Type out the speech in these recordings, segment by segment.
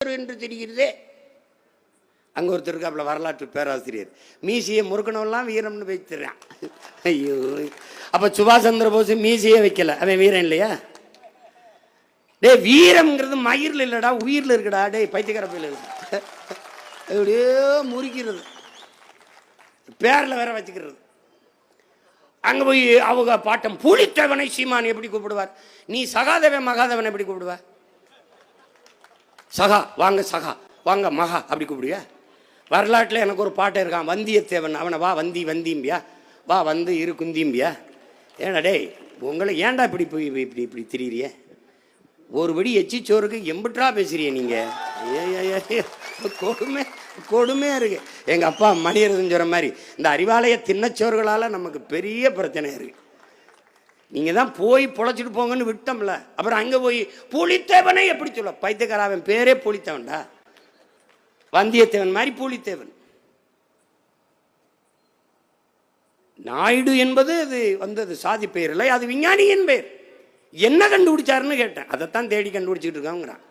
என்று தெரிகிறதே. அங்கே ஒருத்தர் இருக்காப்புல வரலாற்று பேராசிரியர். மீசியை முறுக்கணவெல்லாம் வீரம்னு வைத்துறான் ஐயோ. அப்போ சுபாஷ் சந்திர போஸ் மீசியே வைக்கல. அவன் வீரன் இல்லையா? டேய் வீரம்ங்கிறது மயிரில் இல்லைடா உயிரில் இருக்குடா. டேய் பைத்தியக்கரப்பையில் இருக்கு அப்படியே முறிக்கிறது. பேரில் வேற வச்சுக்கிறது. அங்கே போய் அவங்க பாட்டம் புளித்தவனை சீமான் எப்படி கூப்பிடுவார்? நீ சகாதேவன் மகாதேவன் எப்படி கூப்பிடுவ? சகா வாங்க சகா வாங்க மகா அப்படி கூப்பிடுவியா? வரலாற்றில் எனக்கு ஒரு பாட்டு இருக்கான் வந்தியத்தேவன் அவனை வா வந்தி வந்திம்பியா வா வந்து இரு குந்திம்பியா ஏன்னா டேய் உங்களை ஏன்டா இப்படி போய் இப்படி இப்படி திரியிறிய? ஒரு படி எச்சிச்சோறுக்கு எம்பிட்ரா பேசுறிய நீங்கள் ஏ, கொடுமை கொடுமையாக இருக்குது எங்கள் அப்பா மணியரசன் சொல்கிற மாதிரி இந்த அறிவாலய தின்னச்சோறுகளால நமக்கு பெரிய பிரச்சனை இருக்குது நீங்கள் தான் போய் பொழைச்சிட்டு போங்கன்னு விட்டோம்ல. அப்புறம் அங்கே போய் புலித்தேவனை எப்படி சொல்ல? பைத்தியக்காரன் பேரே புலித்தேவன்டா. வந்தியத்தேவன் மாதிரி புலித்தேவன். நாயுடு என்பது அது வந்தது சாதி பெயர் இல்லை அது விஞ்ஞானியின் பெயர். என்ன கண்டுபிடிச்சாருன்னு கேட்டேன். அதைத்தான் தேடி கண்டுபிடிச்சிட்டு இருக்காங்கிறான்.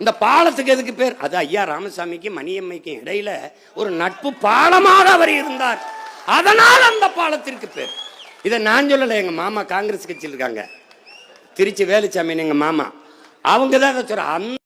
இந்த பாலத்துக்கு எதுக்கு பேர்? அது ஐயா ராமசாமிக்கு மணியம்மைக்கும் இடையில ஒரு நட்பு பாலமாக அவர் இருந்தார். அதனால் அந்த பாலத்திற்கு பேர். இதை நான் சொல்லலை எங்கள் மாமா காங்கிரஸ் கட்சியில் இருக்காங்க. திருச்சி வேலுச்சாமின்னு எங்கள் மாமா. அவங்க தான் அதை சொல்ற அந்த